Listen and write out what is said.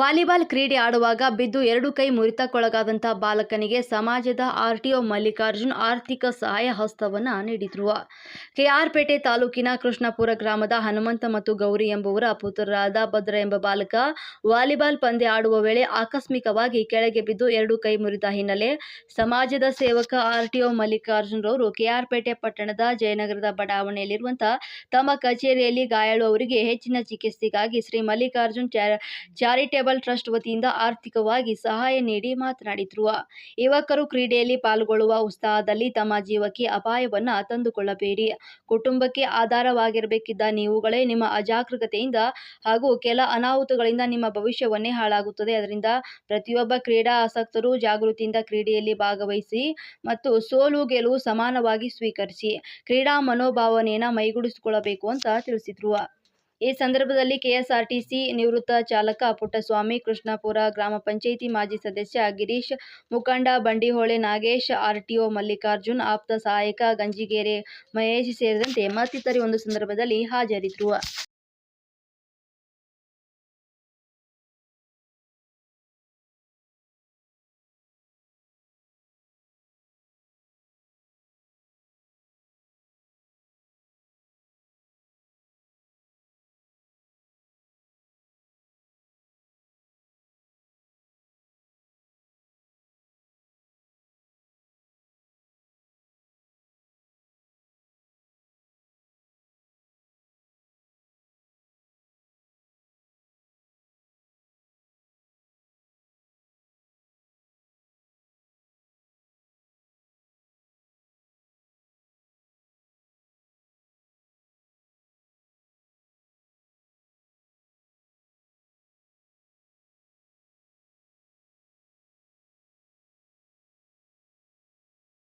Volleyball ಕ್ರೀಡೆ ಆಡುವಾಗ ಬಿದ್ದು ಎರಡು ಕೈ ಮುರಿತಕ್ಕೊಳಗಾದಂತಹ ಬಾಲಕನಿಗೆ ಸಮಾಜದ ಆರ್ಟಿಒ ಮಲ್ಲಿಕಾರ್ಜುನ್ ಆರ್ಥಿಕ ಸಹಾಯ ಹಸ್ತವನ್ನು ನೀಡಿದ್ರು. ಕೆಆರ್ಪೇಟೆ ತಾಲೂಕಿನ ಕೃಷ್ಣಪುರ ಗ್ರಾಮದ ಹನುಮಂತ ಮತ್ತು ಗೌರಿ ಎಂಬುವರ ಪುತ್ರರಾದ ಭದ್ರ ಎಂಬ ಬಾಲಕ ವಾಲಿಬಾಲ್ ಪಂದ್ಯ ಆಡುವ ವೇಳೆ ಆಕಸ್ಮಿಕವಾಗಿ ಕೆಳಗೆ ಬಿದ್ದು ಎರಡು ಕೈ ಮುರಿದ ಹಿನ್ನೆಲೆ ಸಮಾಜದ ಸೇವಕ ಆರ್ಟಿಒ ಮಲ್ಲಿಕಾರ್ಜುನ್ ರವರು ಕೆಆರ್ಪೇಟೆ ಪಟ್ಟಣದ ಜಯನಗರದ ಬಡಾವಣೆಯಲ್ಲಿರುವಂತಹ ತಮ್ಮ ಕಚೇರಿಯಲ್ಲಿ ಗಾಯಾಳು ಅವರಿಗೆ ಹೆಚ್ಚಿನ ಚಿಕಿತ್ಸೆಗಾಗಿ ಶ್ರೀ ಮಲ್ಲಿಕಾರ್ಜುನ್ ಚಾರ ಟ್ರಸ್ಟ್ ವತಿಯಿಂದ ಆರ್ಥಿಕವಾಗಿ ಸಹಾಯ ನೀಡಿ ಮಾತನಾಡಿದ್ರು. ಯುವಕರು ಕ್ರೀಡೆಯಲ್ಲಿ ಪಾಲ್ಗೊಳ್ಳುವ ಉತ್ಸಾಹದಲ್ಲಿ ತಮ್ಮ ಜೀವಕ್ಕೆ ಅಪಾಯವನ್ನ ತಂದುಕೊಳ್ಳಬೇಡಿ. ಕುಟುಂಬಕ್ಕೆ ಆಧಾರವಾಗಿರಬೇಕಿದ್ದ ನೀವುಗಳೇ ನಿಮ್ಮ ಅಜಾಗೃತೆಯಿಂದ ಹಾಗೂ ಕೆಲ ಅನಾಹುತಗಳಿಂದ ನಿಮ್ಮ ಭವಿಷ್ಯವನ್ನೇ ಹಾಳಾಗುತ್ತದೆ. ಅದರಿಂದ ಪ್ರತಿಯೊಬ್ಬ ಕ್ರೀಡಾ ಆಸಕ್ತರು ಜಾಗೃತಿಯಿಂದ ಕ್ರೀಡೆಯಲ್ಲಿ ಭಾಗವಹಿಸಿ ಮತ್ತು ಸೋಲು ಗೆಲುವು ಸಮಾನವಾಗಿ ಸ್ವೀಕರಿಸಿ. ಕ್ರೀಡಾ ಮನೋಭಾವನೆಯನ್ನು ಮೈಗೂಡಿಸಿಕೊಳ್ಳಬೇಕು ಅಂತ ತಿಳಿಸಿದರು. ಈ ಸಂದರ್ಭದಲ್ಲಿ ಕೆಎಸ್ಆರ್ಟಿಸಿ ನಿವೃತ್ತ ಚಾಲಕ ಪುಟ್ಟಸ್ವಾಮಿ, ಕೃಷ್ಣಾಪುರ ಗ್ರಾಮ ಪಂಚಾಯಿತಿ ಮಾಜಿ ಸದಸ್ಯ ಗಿರೀಶ್, ಮುಖಂಡ ಬಂಡಿಹೊಳೆ ನಾಗೇಶ್, ಆರ್ಟಿಒ ಮಲ್ಲಿಕಾರ್ಜುನ್, ಆಪ್ತ ಸಹಾಯಕ ಗಂಜಿಗೇರೆ ಮಹೇಶ್ ಸೇರಿದಂತೆ ಮತ್ತಿತರರು ಒಂದು ಸಂದರ್ಭದಲ್ಲಿ ಹಾಜರಿದ್ದರು.